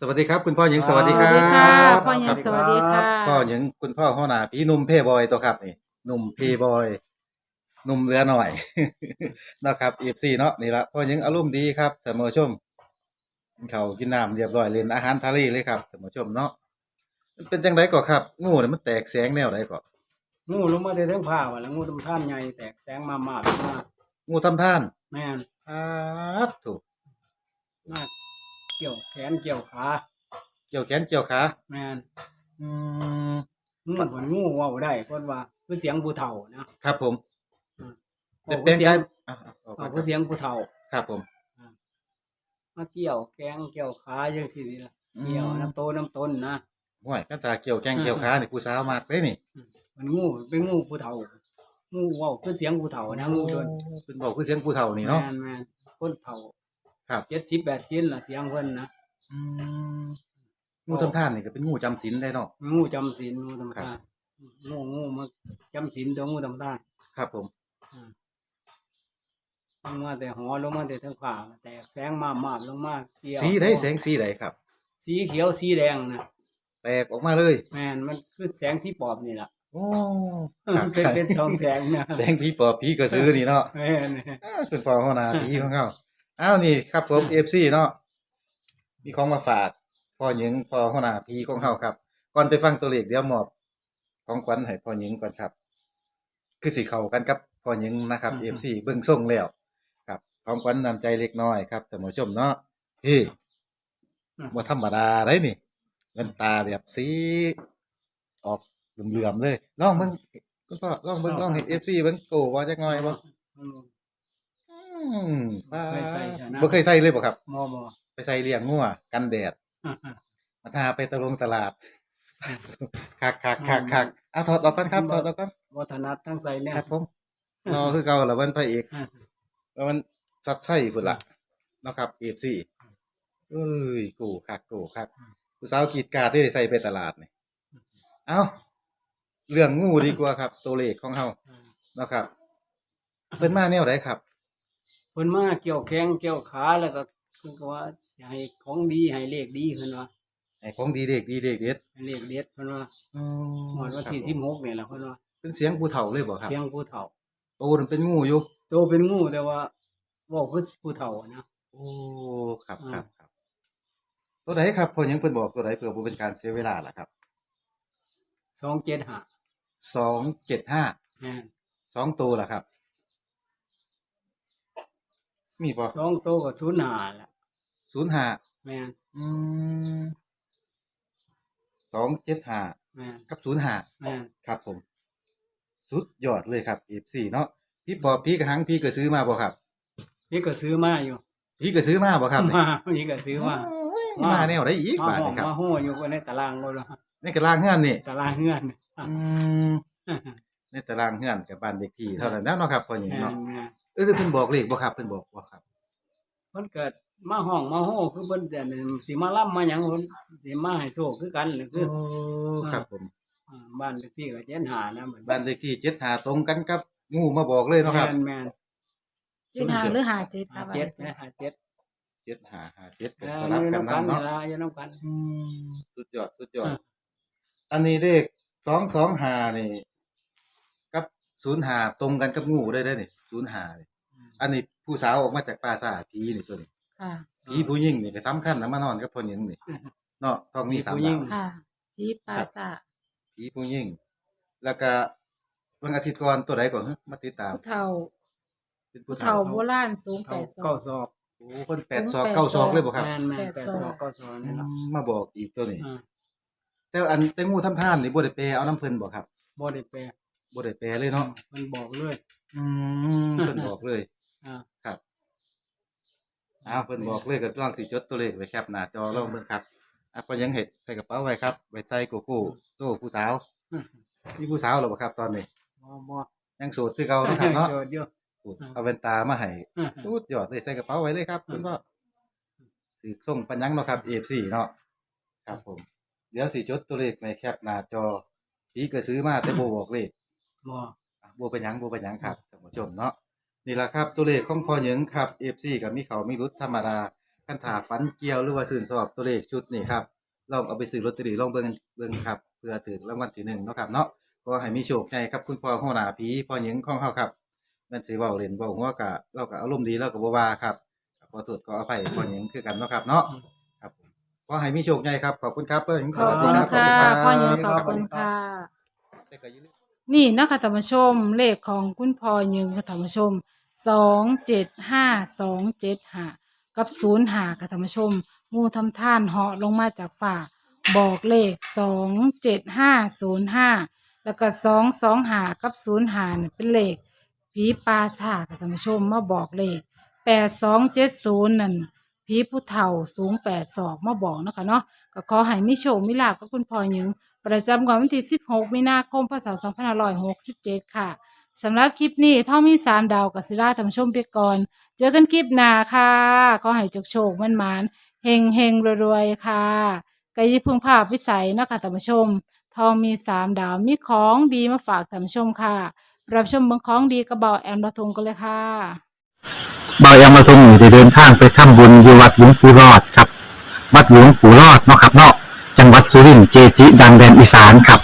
สวัสดีครับ คุณพ่อหญิงสวัสดีครับสวัสดีค่ะพ่อหญิงครับสวัสดีค่ะพ่อหญิงคุณพ่อหัวหน้าพี่หนุ่มเพย์บอยตัวครับนี่หนุ่มเพย์บอยหนุ่มเรือหน่อยเนาะครับเอฟซีเนาะนี่ละพ่อหญิงอารมณ์ดีครับท่านผู้ชมกินข้าวกินน้ำเรียบร้อยเล่นอาหารทะเลเลยครับท่านผู้ชมเนาะมันเป็นจังไดก็ครับงูเนี่ยมันแตกแสงแนวไหนก็งูลงมาได้ทั้งผ้าว่าแล้วงูตำท่านใหญ่แตกแสงมามาดมางูทำท่าน แม่นอาดถูกมา เกี่ยวแขนเกี่ยวขาเกี่ยวแขนเกี่ยวขาแม่นอืมงูเหมือนงูเว้าได้เพิ่นว่าคือเสียงผู้เฒ่านะครับผมเว้าเป็คืนอเสีไงยงอะเอาไปเว้าคคือเสียงผู้เฒ่ารับผม มาเกี่ยวแกงเกี่ยวขาจังซี่นี่ล่ะเกี่ยวน้ำโตน้ำต้นนะ ห่วยกันตาเกี่ยวแขนเกี่ยวขานี่ผู้สาวมากเลยนี่มันงูเป็นงูผู้เฒ่างูเว้าคือเสียงผู้เฒ่านะงูจนเพิ่นบอกคือเสียงผู้เฒ่านี่เนาะแม่นแม่นคนเฒ่า ครับ70 80ล่ะเสียงเพิ่นนะอืมงูทำท่านนี่ก็เป็นงูจำศีลได้เนาะ งูจำศีลงูครัตำท่าบนงูงูมาจำศีลตัวงูตำท่านครับผมลงมาแต่หอลงมาแต่ทั้งฝ่าแตกแสงมามาบลงมาเกี่ยวสีได้แสงสีใดครับ สีเขียวสีแดงนะแตกออกมาเลยแมนมันคือแสงพี่ปอบนี่แหละโอ้มันเป็นเป็นสองแสงนะแสงผีปอบผีกระสือนี่เนาะแมนอ้าวเป็นพ่อหัวหน้าผีของเขา อ้าวนี่ครับผม FC เนาะมีของมาฝากพ่อหญิงพ่อหัวหน้าผีของเขาครับ ก่อนไปฟังตัวเลขเดี๋ยวมอบของขวัญให้พ่อหญิงก่อนครับ คือสิเข้ากันกับพ่อหญิงนะครับ FC เบิ่งส่งแล้วครับของขวัญนำใจเล็กน้อยครับท่านผู้ชมเนาะเฮ้บ่ธรรมดาได้นี่เงินตาแบบสีออกเหลื่อมๆเลยลองเบิ่งคุณพ่อลองเบิ่งลองเห็น FC เบิ่งโกว่าจักหน่อยบ่อื มป้าเคยใส่เถอะนะบ่เคยใส่เลยบ่ครับ มอมอไปใส่เลี้ยงงัวกันแดดมาทาไปตะลงตลาดคักคักคักคักเอาถอดออกก่อนครับถอดออกก่อนวัฒนัดทั้งใส่เนี่ยครับผมรอคือเก่าละวันพระเอกแล้วมันซัดไส้พุ่นละเนาะครับเอฟซีเอ้ยกูคักกูคักผู้สาวกรีดกราดได้ใส่ไปตลาดนี่เอาเรื่องงูดีกว่าครับ ตัวเลขของเฮาเนาะครับเพิ่นมาแนวไหนครับ เพิ่นมาเกี่ยวแข้งเกี่ยวขาแล้วก็เพิ่นก็ว่าสิให้ของดีให้เลขดีเพิ่นว่าไอ้ของดีเด็กดีเด็กเด็ดให้เลขเด็ดเพิ่นว่าอ๋อหมดวันที่ครับผม16นี่แหละเพิ่นว่าเป็นเสียงผู้เฒ่าเลยบ่ครับเสียงผู้เฒ่าโตมันเป็นงูอยู่โตเป็นงูแต่ว่าเว้าคือผู้เฒ่านะโอ้ครับอืมครับครับ ตัวไหนครับพอยังเพิ่นบอกตัวไหนเพื่อบ่เป็นการเสียเวลาล่ะครับ275สองเจ็ดห้าแม่นสองตัวล่ะครับ มีบ่สองโตวก็ศูนย์หาแหละศูนย์ห้าแม่นอืมสองเจ็ดห้าแม่นกับศูนย์ห้าแม่นครับผม สุดยอดเลยครับอีสี่เนาะพี่ปอบพี่กระหังพี่ก็ซื้อมาบ่ครับ นี่ก็ซื้อมาอยู่พี่ก็ซื้อมาบ่ครับมานี่ก็ซื้อมาโอ้ยมาแนวไหนอีกมาบาทห้องนี่ครับมาห้ออยู่ในตารางก็แล้วในตารางเฮือนนี่ตารางเงื่อนอืมในตารางเฮือนกับบ้านเด็กที่เท่านั้นแล้วเนาะครับพอหญิงแม่นเนาะแม่น เออเพิ่นบอกเลขบ่ครับเพิ่นบอกบ่ครับเพิ่นเกิดมาห้องมาห้อคือเพิ่นแต่สิมาล่ำมาหยังเพิ่นสิมาให้โชคคือกันหรือคือโอ้ครับผม อ่าบ้านเลขที่ก็เจ็ดหานะเหมือนบ้านเลขที่เจ็ดหาตรงกันกับงูมาบอกเลยเนาะครับแม่นแม่นเจ็ดหาหรือหาเจ็ดคหารับเจ็ดนะหาเจ็ดเจ็ดหาหาเจ็ดเอกันอสลับอยู่กันน้ำกันํนเนาะเวลาอยู่น้ำกันสุดยอดสุดยอดอันนี้เลขสองสองหานี่ กับศูนย์หาตรงกันกับงูได้ได้นี่ ศูนย์หานี่อันนี้ผู้สาวออกมาจากป่าซ่าผีนี่ตัวนี้ค่ะ ผีผู้หญิงนี่ก็สำคัญนะมานอนกับพ่อหญิงนี่เนาะต้องมีสามผู้หญิงดาวค่ะที่ปราสาทผีผู้หญิงแล้วก็วันอาทิตย์ก่อนตัวใดก่อนฮะมาติดตามผู้เฒ่าเป็นผู้ผู้เฒ่าเฒ่าโบราณสูงแปเก้าดศอเก้ากศอกโอ้คนแปดศอกเก้าศอกเลยบ่ครับแม่นแม่นแปแปดดศศออกกเก้าศอกนี่ล่ะมาบอกอีกตัวนี้อ่าแต่อันแต่งูทำท่านนี่บ่ได้แปลเอาน้ำเพิ่นบ่ครับบ่ได้แปลบ่ได้แปลเลยเนาะมันบอกเลย อืมเพิ่นบอกเลยอ่า ครับอ้าวเพิ่นบอกเลยก็ต้องสิจดตัวเลขไว้แคปหน้าจอลองเบิ่งครับอะก็ยังเฮ็ดใส่กระเป๋าไว้ครับไว้ใส่โกโก้โต้ผู้สาวมีผู้สาวแล้วบ่ครับ ตอนนี้ บ่บ่ยังโสดคือเก่านะครับเนาะ โจทย์อยู่โอ้เอาแว่นตามาให้สุดยอดเลยใส่กระเป๋าไว้เลยครับคุณพ่อถือส่งปัญญังเนาะครับ F4 เนาะครับผม เดี๋ยวสิจดตัวเลขในแคปหน้าจอพี่ก็ซื้อมาแต่บ่บอกเลขบ่อะ บัวเป็นหยังบัวเป็นหยังครับท่านผู้ชมเนาะนี่แหละครับตัวเลขของพ่อหยิงครับ FC กับมีเขามีรุดธรรมดาคันถาฝันเกี่ยวหรือว่าสื่นสอบตัวเลขชุดนี่ครับลองเอาไปซื้อลอตเตอรี่ลองเบิ่งเบิ่งครับเพื่อถือรางวัลที่หนึ่งเนาะครับเนาะขอให้มีโชคใหญ่ครับคุณพ่อหัวหน้าผีพ่อหญิงของเฮาครับแม่นสิเว้าเล่นเว้าหัวกะเราก็อารมณ์ดีเราก็บ่ว่าครับขอโทษขออภัยพ่อหญิงคือกันเนาะครับเนาะครับขอให้มีโชคใหญ่ครับขอบคุณครับพ่อหญิงขอบคุณสวัสดีค่ะรับพ่อหญิงรัขอบคุณค่ะแต่ก็อย่าลืม นี่นะคะธรรมชมเลขของคุณพ่อหนึ่งค่ะธรรมชมสองเจ็ดห้าสองเจ็ดห้ากับศูนย์ห้าค่ะธรรมชมมูทำท่านเหาะลงมาจากฝ่าบอกเลขสองเจ็ดห้าศูนย์ห้าแล้วก็สองสองหากับศูนย์หาเนี่เป็นเลขผีปลาสาค่ะธรรมชมมาบอกเลขแปดสองเจ็ดศูนย์นั่นผีผู้เฒ่าสูงแปดศอกมาบอกนะคะเนาะก็ขอให้มิโชคมิลาภกับคุณพ่อหนึ่ง ประจำวันที่ 16 มีนาคม พศ 2567 ค่ะ สำหรับคลิปนี้ท่อมีสามดาวกับศิลาธรรมชมไปก่อน เจอกันคลิปหน้าค่ะขอให้จกโชคมันมานเฮงเฮงรวยๆ ค่ะกายพึงภาพวิสัยนะคะธรรมชม ทองมีสามดาวมีของดีมาฝากธรรมชมค่ะ รับชมเบืองของดีกระเบาแอมระทงกันเลยค่ะบายามาทรงอยู่ได้เดินทางไปทำบุญอยู่วัดหลวงปู่รอดครับ วัดหลวงปู่รอดเนาะครับเนาะ จังหวัดสุรินทร์เจจิดังแดนอีสานครับ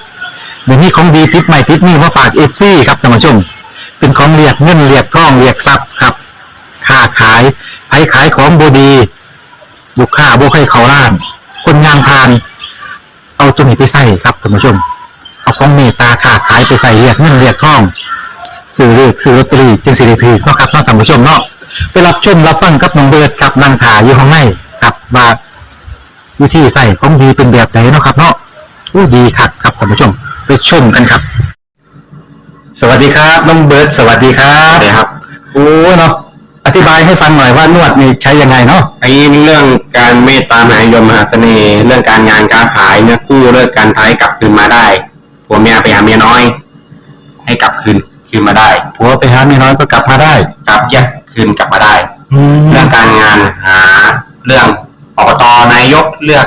เดี๋ยวนี้ของดีติดใหม่ติดนี่มาฝากเอฟซีครับท่านผู้ชม เป็นของเรียกเงินเรียกทองเรียกทรัพย์ครับค้าขายไผขายของบดี ลูกค้าบ่ให้เขาล้าน คนงานพาน เอาตัวนี้ไปใส่ครับท่านผู้ชม เอาของเมตตาค้าขายไปใส่เรียกเงินเรียกทองซื้อเลือกซื้อลอตเตอรี่จึงสิริพีเนาะครับท่านผู้ชมเนาะไปรับชมรับฟังกับน้องเบิร์ดกับนางถาอยู่ข้างในกับว่า วิธีใส่ของดีเป็นแบบไหนเนาะครับเนาะอู้ดีคักครับท่านผู้ชมไปชมกันครับ สวัสดีครับน้องเบิร์ดสวัสดีครับสวัสดีครับ โอ้เนาะอธิบายให้ฟังหน่อยว่านวดนี่ใช้ยังไงเนาะไอ้เรื่องการเมตตามหานิยมมหาเสน่ห์เรื่องการงานการขายเนี่ยกู้เลิกการท้ายกลับคืนมาได้ผัวเมียไปหาเมียน้อย ให้กลับคืนคืนมาได้ผัวไปหาเมียน้อยก็กลับมาได้ กลับแยกคืนกลับมาได้แล้เรื่วองการงานหาเรื่อง อบตนายกเลือก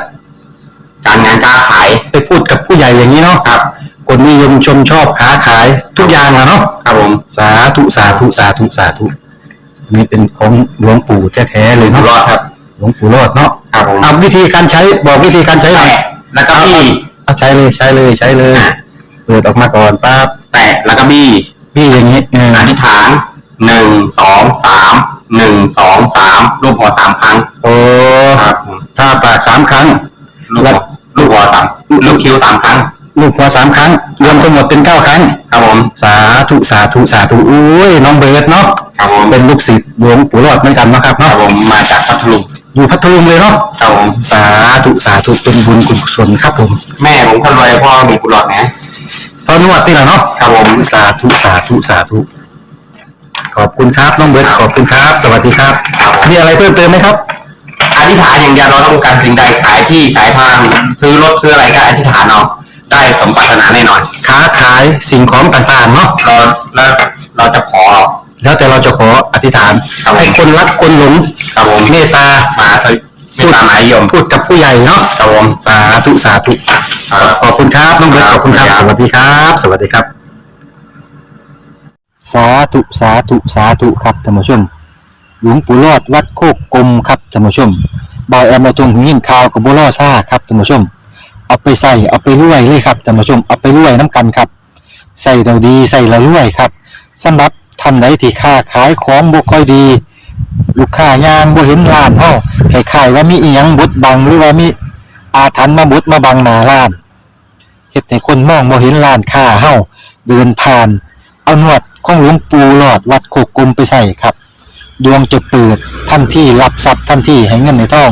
การงานการขายไปพูดกับผู้ใหญ่อย่างนี้เนาะครับ คนนิยมชมชอบค้าขายทุกอย่างอะเนาะครับผมสาธุสาธุสาธุสาธุอันนี้เป็นของหลวงปู่แท้ๆเลยอยู่เนาะรอดครับ หลวงปู่รอดเนาะครับผมเอาวิธีการใช้บอกวิธีการใช้หน่อย แตะแล้วก็บี้เอาใช้เลยใช้เลยใช้เลย เปิดออกมาก่อนปั๊บแตะแล้วก็บี้พี่อย่างนี้เอออธิษฐานหนึ่งสองสาม หนึ่งสองสามรูปหัวสามครั้งโอ้ครับผมถ้าปากสามครั้ง ลูกหัวลูกหัวสามลูกคิ้วสามครั้ง ลูกหัวสามครั้ง รวมทั้งหมดเป็นเก้าครั้ง ครับผม สาธุสาธุสาธุอุ้ยน้องเบิร์ดเนาะครับผมเป็นลูกศิษย์หลวงปู่รอดเหมือนกันเนาะครับครัเนาะบผมมาจากพัทลุงอยู่พัทลุงเลยเนาะครับผมสาธุสาธุเป็นบุญกุศลครับผมแม่ผมคนรวยพ่อมีกุหลาบนะตอนนวดนี่แหละเนาะครับผมสาธุสาธุสาธุ ขอบคุณครับน้องเบิร์ดขอบคุณครับ สวัสดีครับ มีอะไรเพิ่มเติมไหมครับ อธิษฐานอย่างเดียวเราต้องการสิ่งใดขายที่ขายทางซื้อรถซื้ออะไรก็อธิษฐานเอาได้สมปรารถนาแน่นอนค้าขายสิ่งของต่างๆเนาะเราแล้วเราจะขอ แล้วแต่เราจะขออธิษฐานครับผม ให้คนรักคนหลงครับผมเมตตามาไม่ตามหมายยมพูดกับผู้ใหญ่เนาะครับผมสาธุสาธุขอบคุณครับน้องเบิร์ตขอบคุณครับ สวัสดีครับ สวัสดีครับ สาธุสาธุสาธุครับท่านผู้ชม หลวงปู่รอดวัดโคกกลมครับท่านผู้ชมบอยแอมมาตรงหินข่าวกับบัวล่อซ่าครับท่านผู้ชม เอาไปใส่เอาไปรวยเลยครับท่านผู้ชมเอาไปรวยน้ำกันครับ ใส่เราดีใส่เรารวยครับสำหรับท่านใดที่ค้าขายของบ่ค่อยดี ลูกค้ายางบ่เห็นร้านเฮาคล้ายว่ามีอีหยังบดบังหรือว่ามีอาถรรพ์มาบดมาบังหน้าร้านเฮ็ดให้คนมองบ่เห็นร้านค้าเฮาเดินผ่าน เอานวด ของหลวงปู่หลอดวัดโคกกลมไปใส่ครับ ดวงจะเปิดทันที่รับทรัพย์ทันที่ให้เงินในทอง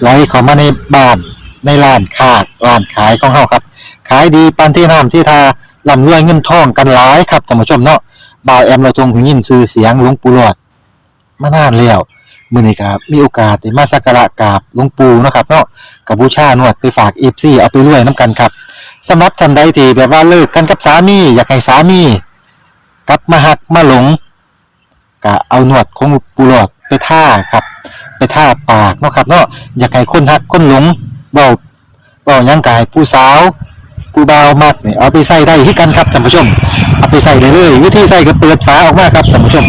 ไหลเข้ามาในบ้านในร้านค้าร้านขายของเฮาครับ ขายดีปานที่น้ำที่ทาร่ำรวยเงินทองกันหลายครับท่านผู้ชมเนาะบ่าวแอมเราทรงหูยินชื่อเสียงหลวงปู่หลอดมานานแล้วมือนี้ครับมีโอกาสได้มาสักการะกราบหลวงปู่นะครับเนาะกับบูชาหนวดไปฝาก FC เอาไปรวยน้ำกันครับสำหรับท่านใดที่แบบว่าเลิกกันกับสามี อยากให้สามี กลับมาหักมาหลงก็เอาหนวดของปูหลอดไปท่าครับ ไปท่าปากเนาะครับเนาะอยากให้คนหักคนหลงเบาเบาหยังกายผู้สาวผู้เบามากเนี่ยเอาไปใส่ได้ที่กันครับท่านผู้ชม เอาไปใส่เลยเลยวิธีใส่ก็เปิดฝาออกมาครับท่านผู้ชม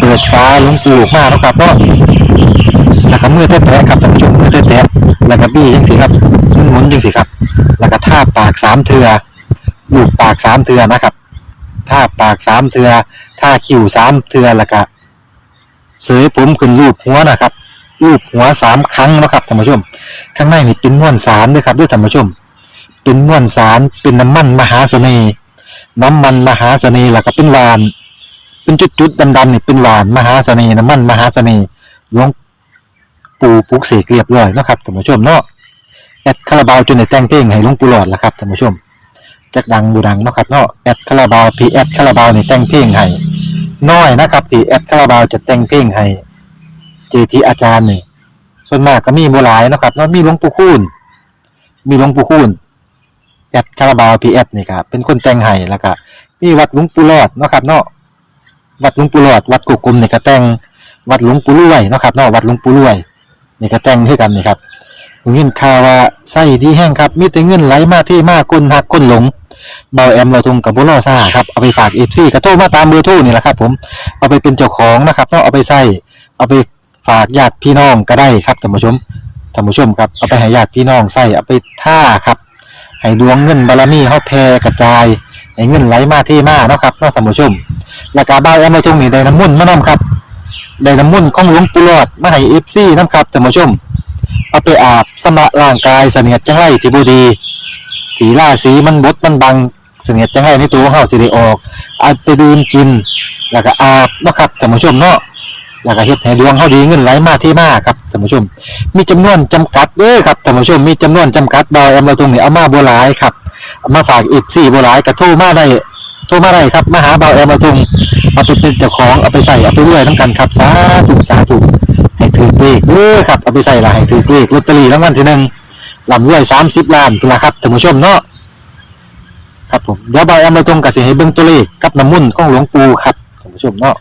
เปิดฝาลงปูออกมาแล้วครับเนาะแล้วก็มือแตะๆครับท่านผู้ชมมือแตะๆแล้วก็บี้จังสิครับหมุนๆจังสิครับ แล้วก็ท่าปากสามเทือลูบปากสามเทือนะครับากสามเทือท่าคิ้วสามเทือแล้วก็เสยผมขึ้นรูปหัวนะครับ รูปหัวสามครั้งนะครับท่านผู้ชม ข้างในนี่เป็นม้วนสารด้วยครับด้วยท่านผู้ชม เป็นม้วนสารเป็นน้ำมันมหาเสน่ห์น้ำมันมหาเสน่ห์แล้วก็เป็นหวาน เป็นจุดๆดำๆนี่เป็นหวานมหาเสน่ห์น้ำมันมหาเสน่ห์หลวงปู่ปลุกเสกเรียบร้อยนะครับท่านผู้ชมเนาะแอดคาราบาวจนได้แต่งเพลงให้หลวงปู่หลอดล้วครับท่านผู้ชม จักดังบูดังเนาะครับเนาะแอดคาราบาวพีแอดคาราบาวนี่แต่งเพลงให้น้อยนะครับที่แอดคาราบาวจะแต่งเพลงให้เจทีอาจารย์นี่ส่วนมากก็มีบ่หลายนะครับเนาะมีหลวงปู่คูณมีหลวงปู่คูณแอดคาราบาวพีแอดนี่ครับเป็นคนแต่งให้แล้วก็มีวัดหลวงปู่หลอดเนาะครับเนาะวัดหลวงปู่หลอดวัดกุกกลมนี่ก็แต่งวัดหลวงปู่รวยเนาะครับเนาะวัดหลวงปู่รวยนี่ก็แต่งคือกันนี่ครับ ผมยินข่าวว่าไส้ที่แห้งครับมีแต่เงินไหลมาที่มากคนหักคนหลงเบาแอมเราทงกับบุรอซ่าครับเอาไปฝากเอฟซีกระโทรมาตามเบอร์โทรนี่แหละครับ ผมเอาไปเป็นเจ้าของนะครับเนาะเอาไปใส่เอาไปฝากญาติพี่น้องก็ได้ครับท่านผู้ชมท่านผู้ชมครับเอาไปให้ญาติพี่น้องใส่เอาไปท่าครับให้ดวงเงินบารมีเฮาแผ่กระจายให้เงินไหลมาที่มาเนาะครับเนาะท่านผู้ชมแล้วก็บ้าแอมมาตรงนี้ได้น้ำมุ่นมานํครับได้น้ำมุ่นของหลวงปู่หลอดมาให้เอฟซีน้ำครับท่านผู้ชม เอาไปอาบสำระร่างกายเสนียดจังไรที่บูดีสีล่าสีมันบดมันบังเสนียดจังไรในตัวเฮาสิได้ออกเอาไปดื่มกิน แล้วก็อาบนะครับท่านผู้ชมเนาะแล้วก็เฮ็ดให้ดวงเฮาดีเงินไหลมาที่มาครับท่านผู้ชม มีจำนวนจำกัดเด้อครับท่านผู้ชมมีจำนวนจำกัดบ่าวแอมเราตรงนี้เอามาบ่หลายครับมาฝากอีก4บ่หลายก็โทรมาได้ โทรมาได้ครับมาหาเบาแอมมาตุงเอาไปเป็นเจ้าของเอาไปใส่เอาไปเรื่อยทั้งกันครับสาธุสาธุให้ถือเลขเด้อครับเอาไปใส่ละให้ถือเลขลอตเตอรี่รางวัลที่หนึ่งลำรวยสามสิบล้านเป็นละครับท่านผู้ชมเนาะครับผมเดี๋ยวเบาแอมมาตุงกับสิให้เบิ่งตัวเลขกับน้ำมุ่นของหลวงปู่ครับท่านผู้ชมเนาะ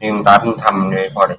ลืมตาเพิ่งทำเลยพอเลย